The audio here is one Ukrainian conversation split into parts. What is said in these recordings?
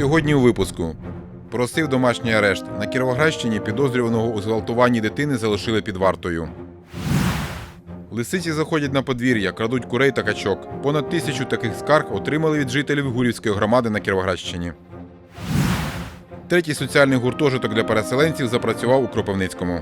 Сьогодні у випуску просив домашній арешт. На Кіровоградщині підозрюваного у зґвалтуванні дитини залишили під вартою. Лисиці заходять на подвір'я, крадуть курей та качок. Понад тисячу таких скарг отримали від жителів Гурівської громади на Кіровоградщині. Третій соціальний гуртожиток для переселенців запрацював у Кропивницькому.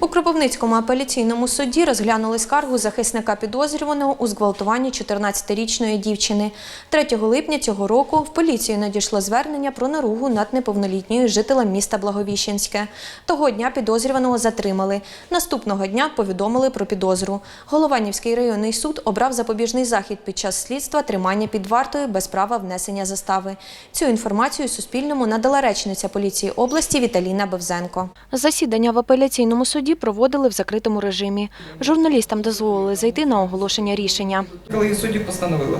У Кропивницькому апеляційному суді розглянули скаргу захисника підозрюваного у зґвалтуванні 14-річної дівчини. 3 липня цього року в поліцію надійшло звернення про наругу над неповнолітньою жителем міста Благовіщенське. Того дня підозрюваного затримали. Наступного дня повідомили про підозру. Голованівський районний суд обрав запобіжний захід під час слідства тримання під вартою без права внесення застави. Цю інформацію Суспільному надала речниця поліції області Віталіна Бевзенко. Засідання в апеляційному суді проводили в закритому режимі. Журналістам дозволили зайти на оголошення рішення. Колегія судді постановили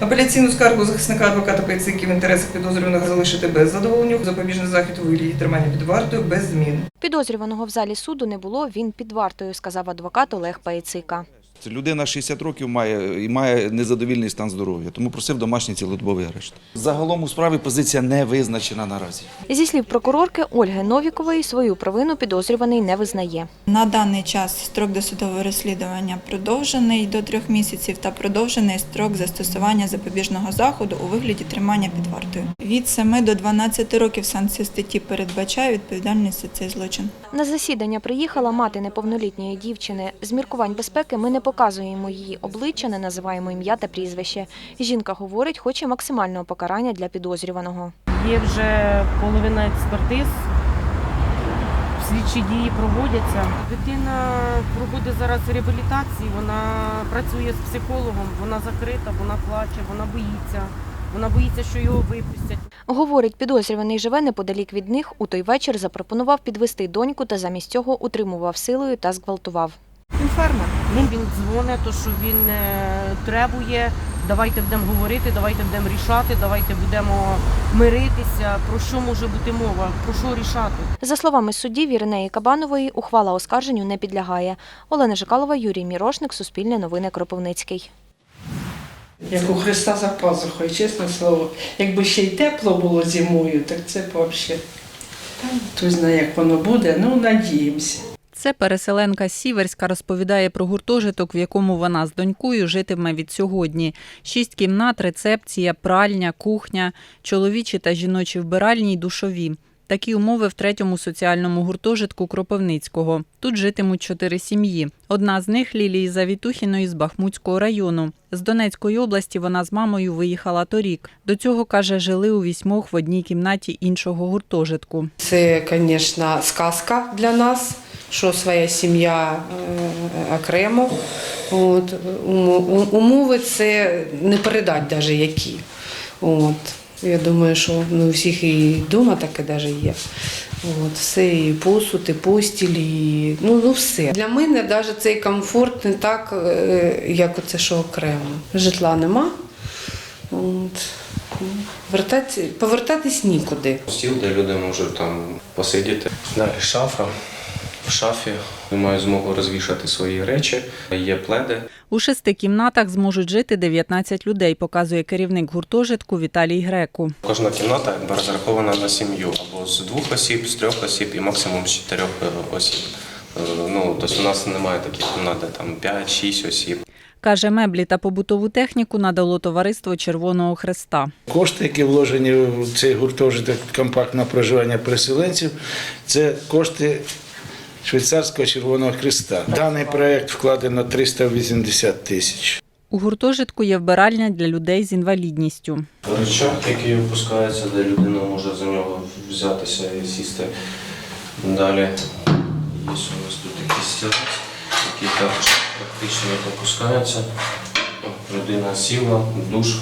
апеляційну скаргу захисника адвоката Пайцики в інтересах підозрюваного залишити без задоволення, запобіжний захід у вигляді тримання під вартою без змін. Підозрюваного в залі суду не було, він під вартою, сказав адвокат Олег Паєцика. Це людина 60 років має і має незадовільний стан здоров'я, тому просив домашній цілодобовий арешт. Загалом у справі позиція не визначена наразі. Зі слів прокурорки Ольги Новікової, свою провину підозрюваний не визнає. На даний час строк досудового розслідування продовжений до трьох місяців та продовжений строк застосування запобіжного заходу у вигляді тримання під вартою. Від 7 до 12 років санкція статті передбачає відповідальність за цей злочин. На засідання приїхала мати неповнолітньої дівчини. З міркувань безпеки ми не показуємо її обличчя, не називаємо ім'я та прізвище. Жінка говорить, хоче максимального покарання для підозрюваного. Є вже половина експертиз, слідчі дії проводяться. Дитина проходить зараз реабілітацію, вона працює з психологом, вона закрита, вона плаче, вона боїться. Вона боїться, що його випустять. Говорить, підозрюваний живе неподалік від них. У той вечір запропонував підвести доньку та замість цього утримував силою та зґвалтував. Він фермер. Він, він дзвонить, то що він е, требує. Давайте будемо говорити, давайте будемо рішати, давайте будемо миритися. Про що може бути мова? Про що рішати? За словами суддів Іринеї Кабанової, ухвала оскарженню не підлягає. Олена Жикалова, Юрій Мірошник, Суспільне новини Кропивницький. Як у Христа за пазухою, чесне слово. Якби ще й тепло було зимою, так це б взагалі. Хто знає, як воно буде, ну надіємося. Це переселенка Сіверська розповідає про гуртожиток, в якому вона з донькою житиме від сьогодні. Шість кімнат, рецепція, пральня, кухня, чоловічі та жіночі вбиральні й душові. Такі умови в третьому соціальному гуртожитку Кропивницького. Тут житимуть чотири сім'ї. Одна з них Лілії Завітухіної з Бахмутського району. З Донецької області вона з мамою виїхала торік. До цього, каже, жили у вісьмох в одній кімнаті іншого гуртожитку. Це, звісно, сказка для нас, що своя сім'я е, окремо. От, умови це не передати навіть які. От. Я думаю, що ну, у всіх і вдома таке навіть є. От, все, і посуд, і постіль, і ну, ну все. Для мене навіть цей комфорт не так, е, як оце, що окремо. Житла нема. От. повертатись нікуди. Стіл, де люди можуть там посидіти. Далі шафа. В шафі маю змогу розвішати свої речі. Є пледи. У шести кімнатах зможуть жити 19 людей, показує керівник гуртожитку Віталій Греку. Кожна кімната якби розрахована на сім'ю або з двох осіб, з трьох осіб і максимум з чотирьох е, осіб. Е, Ну, тобто у нас немає таких кімнат, де там 5-6 осіб. Каже, меблі та побутову техніку надало товариство Червоного Хреста. Кошти, які вложені в цей гуртожиток компактного проживання переселенців, це кошти Швейцарського Червоного Христа. Даний проект вкладено 380 тисяч. У гуртожитку є вбиральня для людей з інвалідністю. Рычаг, який опускається, де людина може за нього взятися і сісти. Далі є у нас тут такий стілець, який також практично опускається. Людина сіла, душ.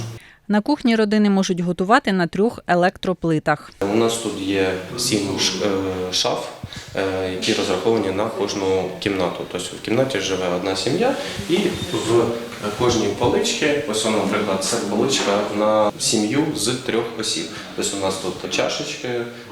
На кухні родини можуть готувати на трьох електроплитах. У нас тут є сім е, шаф, які розраховані на кожну кімнату. Тобто в кімнаті живе одна сім'я, і в кожній поличці, ось, наприклад, це поличка на сім'ю з трьох осіб. Тобто у нас тут чашечки,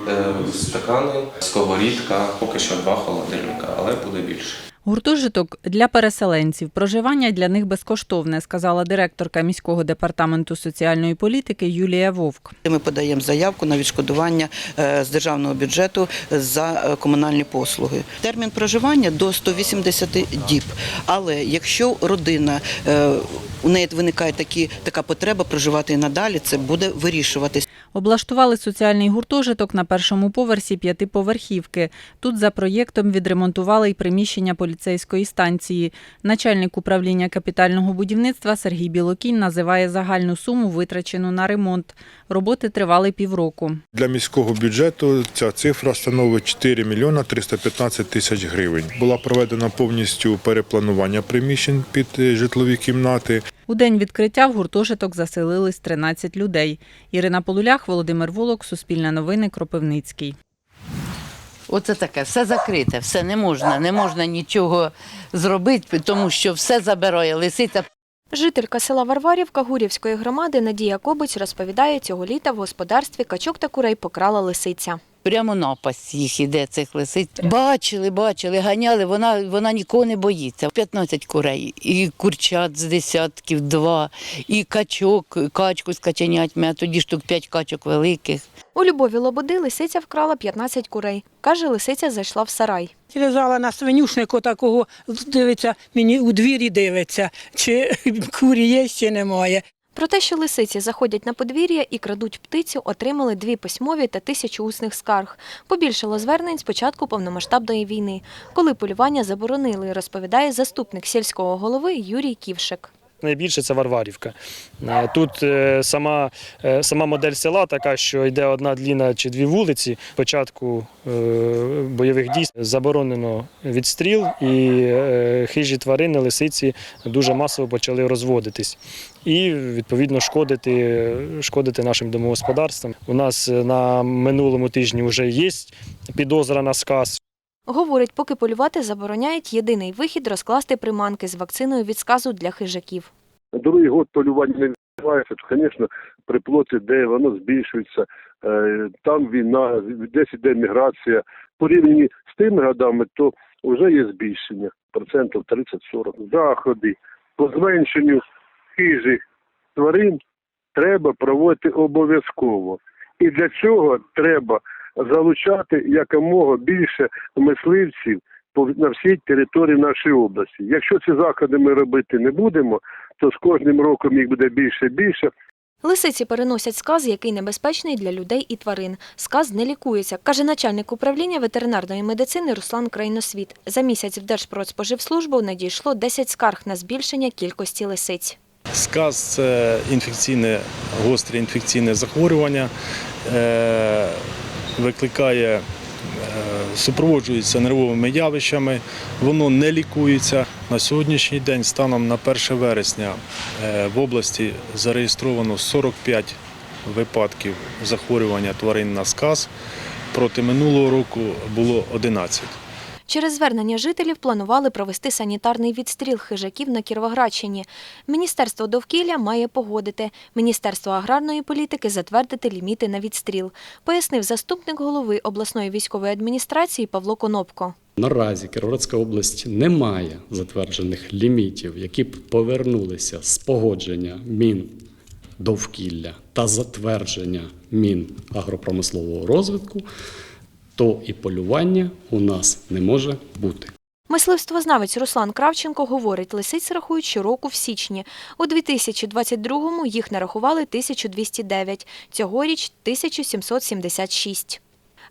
е, стакани, сковорідка, поки що два холодильника. але буде більше. Гуртожиток для переселенців. Проживання для них безкоштовне, сказала директорка міського департаменту соціальної політики Юлія Вовк. Ми подаємо заявку на відшкодування е, з державного бюджету за е, комунальні послуги. Термін проживання до 180 діб. Але якщо родина е, у неї виникає такі, така потреба проживати і надалі, це буде вирішуватись. Облаштували соціальний гуртожиток на першому поверсі п'ятиповерхівки. Тут за проєктом відремонтували й приміщення поліцейської станції. Начальник управління капітального будівництва Сергій Білокінь називає загальну суму, витрачену на ремонт. Роботи тривали півроку. Для міського бюджету ця цифра становить 4 мільйона 315 тисяч гривень. Була проведена повністю перепланування приміщень під е, житлові кімнати. У день відкриття в гуртожиток заселились 13 людей. Ірина Полулях, Володимир Волок, Суспільне новини, Кропивницький. Оце таке, все закрите, все не можна, не можна нічого зробити, тому що все забирає лисиця. Жителька села Варварівка Гурівської громади Надія Кобич розповідає, цього літа в господарстві качок та курей покрала лисиця. Прямо напасть їх іде цих лисиць. Бачили, бачили, ганяли, вона, вона нікого не боїться. 15 курей, і курчат з десятків, два, і качок, качку з каченятьми, а тоді штук 5 качок великих. У Любові Лободи лисиця вкрала 15 курей. Каже, лисиця зайшла в сарай. Лежала на свинюшнику такого, дивиться, мені у двірі дивиться, чи курі є, чи немає. Про те, що лисиці заходять на подвір'я і крадуть птицю, отримали дві письмові та тисячу усних скарг. Побільшало звернень з початку повномасштабної війни, коли полювання заборонили, розповідає заступник сільського голови Юрій Ківшик. Найбільше це Варварівка. Е, Тут е, сама, е, сама модель села така, що йде одна дліна чи дві вулиці. Початку бойових дій заборонено відстріл, і хижі тварини, лисиці дуже масово почали розводитись. І відповідно шкодити, шкодити нашим домогосподарствам. У нас на минулому тижні вже є підозра на сказ. Говорить, поки полювати забороняють, єдиний вихід розкласти приманки з вакциною від сказу для хижаків. Другий год полювання не відбувається, то, звісно, приплоти, де воно збільшується, е, там війна, десь іде міграція. Порівняні з тими годами, то вже є збільшення процентів 30-40. Заходи по зменшенню хижих тварин треба проводити обов'язково. І для цього треба залучати якомога більше мисливців по- на всій території нашої області. Якщо ці заходи ми робити не будемо, то з кожним роком їх буде більше і більше. Лисиці переносять сказ, який небезпечний для людей і тварин. Сказ не лікується, каже начальник управління ветеринарної медицини Руслан Крайносвіт. За місяць в Держпродспоживслужбу надійшло 10 скарг на збільшення кількості лисиць. Сказ це інфекційне, гостре інфекційне захворювання, е, викликає, е, супроводжується нервовими явищами, воно не лікується. На сьогоднішній день, станом на 1 вересня, е, в області зареєстровано 45 випадків захворювання тварин на сказ. Проти минулого року було 11. Через звернення жителів планували провести санітарний відстріл хижаків на Кіровоградщині. Міністерство довкілля має погодити. Міністерство аграрної політики затвердити ліміти на відстріл, пояснив заступник голови обласної військової адміністрації Павло Конопко. Наразі Кіровоградська область не має затверджених лімітів, які б повернулися з погодження мін довкілля та затвердження мін агропромислового розвитку, то і полювання у нас не може бути. Мисливствознавець Руслан Кравченко говорить, лисиць рахують щороку в січні. У 2022-му їх нарахували 1209, цьогоріч – 1776.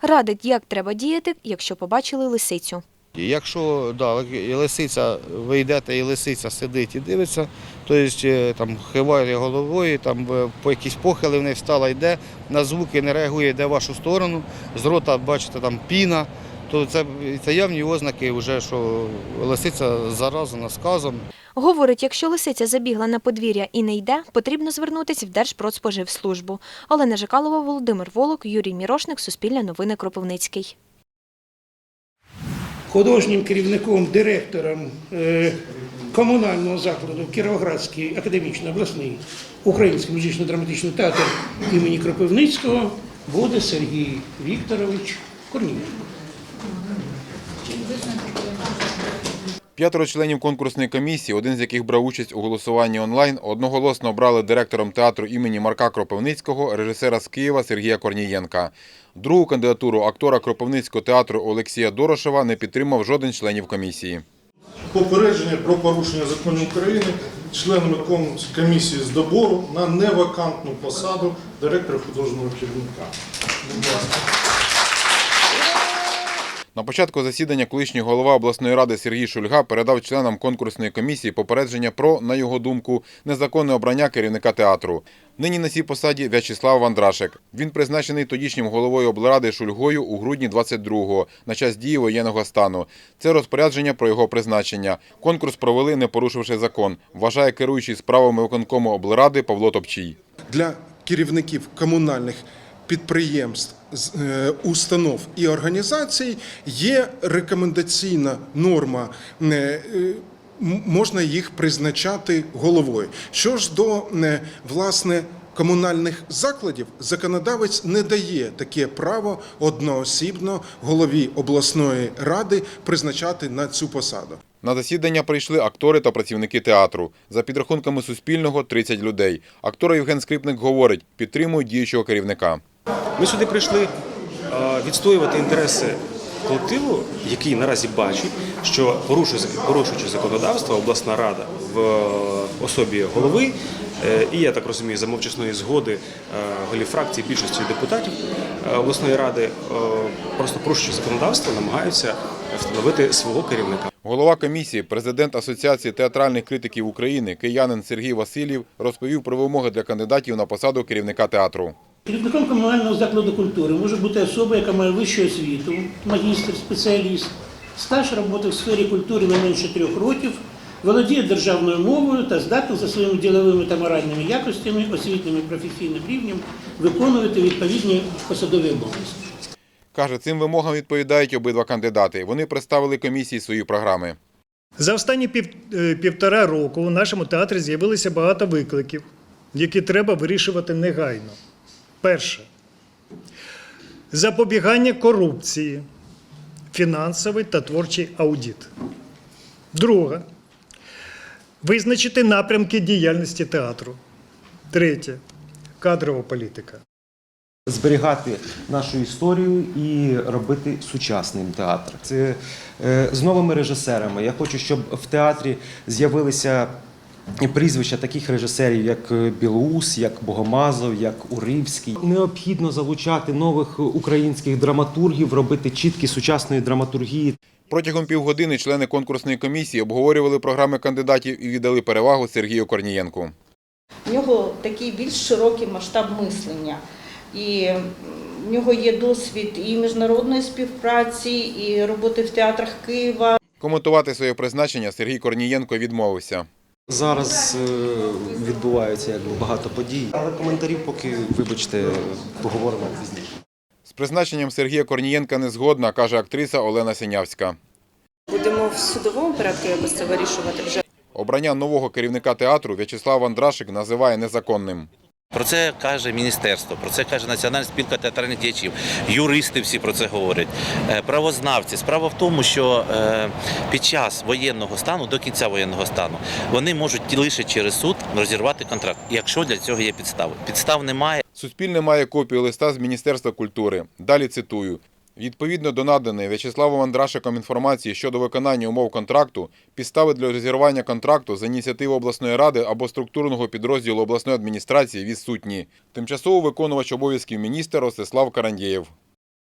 Радить, як треба діяти, якщо побачили лисицю. Якщо да, лисиця, ви йдете і лисиця сидить і дивиться, тобто там хиває головою, там е, по якісь похили в неї встала, йде, на звуки не реагує, йде в вашу сторону, з рота бачите там піна, то це, це явні ознаки, вже, що лисиця заразена сказом. Говорить, якщо лисиця забігла на подвір'я і не йде, потрібно звернутися в Держпродспоживслужбу. Олена Жикалова, Володимир Волок, Юрій Мірошник, Суспільне новини Кропивницький. художнім керівником, директором е, комунального закладу Кіровоградський академічний обласний український музично-драматичний театр імені Кропивницького буде Сергій Вікторович Корнієнко. П'ятеро членів конкурсної комісії, один з яких брав участь у голосуванні онлайн, одноголосно обрали директором театру імені Марка Кропивницького, режисера з Києва Сергія Корнієнка. Другу кандидатуру актора Кропивницького театру Олексія Дорошева не підтримав жоден членів комісії. Попередження про порушення законів України членами ком- комісії з добору на невакантну посаду директора художнього керівника. На початку засідання колишній голова обласної ради Сергій Шульга передав членам конкурсної комісії попередження про, на його думку, незаконне обрання керівника театру. Нині на цій посаді В'ячеслав Вандрашек. Він призначений тодішнім головою облради Шульгою у грудні 22-го на час дії воєнного стану. Це розпорядження про його призначення. Конкурс провели, не порушивши закон, вважає керуючий справами виконкому облради Павло Топчій. для керівників комунальних підприємств, установ і організацій є рекомендаційна норма. е, е, Можна їх призначати головою. Що ж до е, власне комунальних закладів, законодавець не дає таке право одноосібно голові обласної ради призначати на цю посаду. На засідання прийшли актори та працівники театру. За підрахунками Суспільного – 30 людей. Актор Євген Скрипник говорить, підтримують діючого керівника. Ми сюди прийшли е, відстоювати інтереси колективу, який наразі бачить, що порушуючи законодавство, обласна рада в е, особі голови, і я так розумію, за мовчасної згоди е, голів фракції більшості депутатів е, обласної ради, е, просто порушуючи законодавство, намагаються встановити свого керівника. Голова комісії, президент Асоціації театральних критиків України, киянин Сергій Васильєв розповів про вимоги для кандидатів на посаду керівника театру. Керівником комунального закладу культури може бути особа, яка має вищу освіту, магістр, спеціаліст, стаж роботи в сфері культури не менше трьох років, володіє державною мовою та здатний за своїми діловими та моральними якостями, освітнім і професійним рівнем виконувати відповідні посадові обов'язки. Каже, цим вимогам відповідають обидва кандидати. Вони представили комісії свої програми. За останні пів, е, півтора року у нашому театрі з'явилося багато викликів, які треба вирішувати негайно. Перше запобігання корупції, фінансовий та творчий аудит. Друге визначити напрямки діяльності театру. Третє кадрова політика. зберігати нашу історію і робити сучасним театр. Це е, з новими режисерами. Я хочу, щоб в театрі з'явилися прізвища таких режисерів, як е, Білоус, як Богомазов, як Уривський. Необхідно залучати нових українських драматургів, робити чіткі сучасної драматургії. Протягом півгодини члени конкурсної комісії обговорювали програми кандидатів і віддали перевагу Сергію Корнієнку. В нього такий більш широкий масштаб мислення. І в нього є досвід і міжнародної співпраці, і роботи в театрах Києва. Коментувати своє призначення Сергій Корнієнко відмовився. Зараз е, відбувається якби багато подій, але коментарів поки, вибачте, поговоримо пізніше. З призначенням Сергія Корнієнка не згодна, каже актриса Олена Синявська. Будемо в судовому порядку якось це вирішувати вже. Обрання нового керівника театру В'ячеслав Андрашик називає незаконним. Про це каже міністерство, про це каже Національна спілка театральних діячів, юристи всі про це говорять, е, правознавці. Справа в тому, що е, під час воєнного стану, до кінця воєнного стану, вони можуть лише через суд розірвати контракт, якщо для цього є підстави. Підстав немає. Суспільне має копію листа з Міністерства культури. Далі цитую. Відповідно до наданої В'ячеславом Андрашиком інформації щодо виконання умов контракту, підстави для розірвання контракту за ініціативи обласної ради або структурного підрозділу обласної адміністрації відсутні. Тимчасово виконувач обов'язків міністра Ростислав Карандєєв.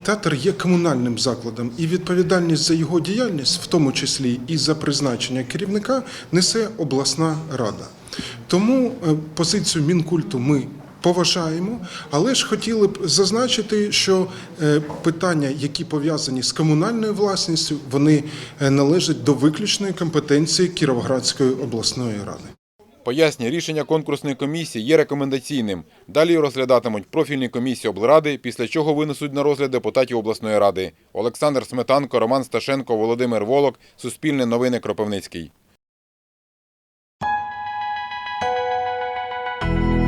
Театр є комунальним закладом, і відповідальність за його діяльність, в тому числі і за призначення керівника, несе обласна рада. Тому е, позицію мінкульту ми поважаємо, але ж хотіли б зазначити, що е, питання, які пов'язані з комунальною власністю, вони е, належать до виключної компетенції Кіровоградської обласної ради. Пояснює, рішення конкурсної комісії є рекомендаційним. Далі розглядатимуть профільні комісії облради, після чого винесуть на розгляд депутатів обласної ради. Олександр Сметанко, Роман Сташенко, Володимир Волок. Суспільне новини Кропивницький.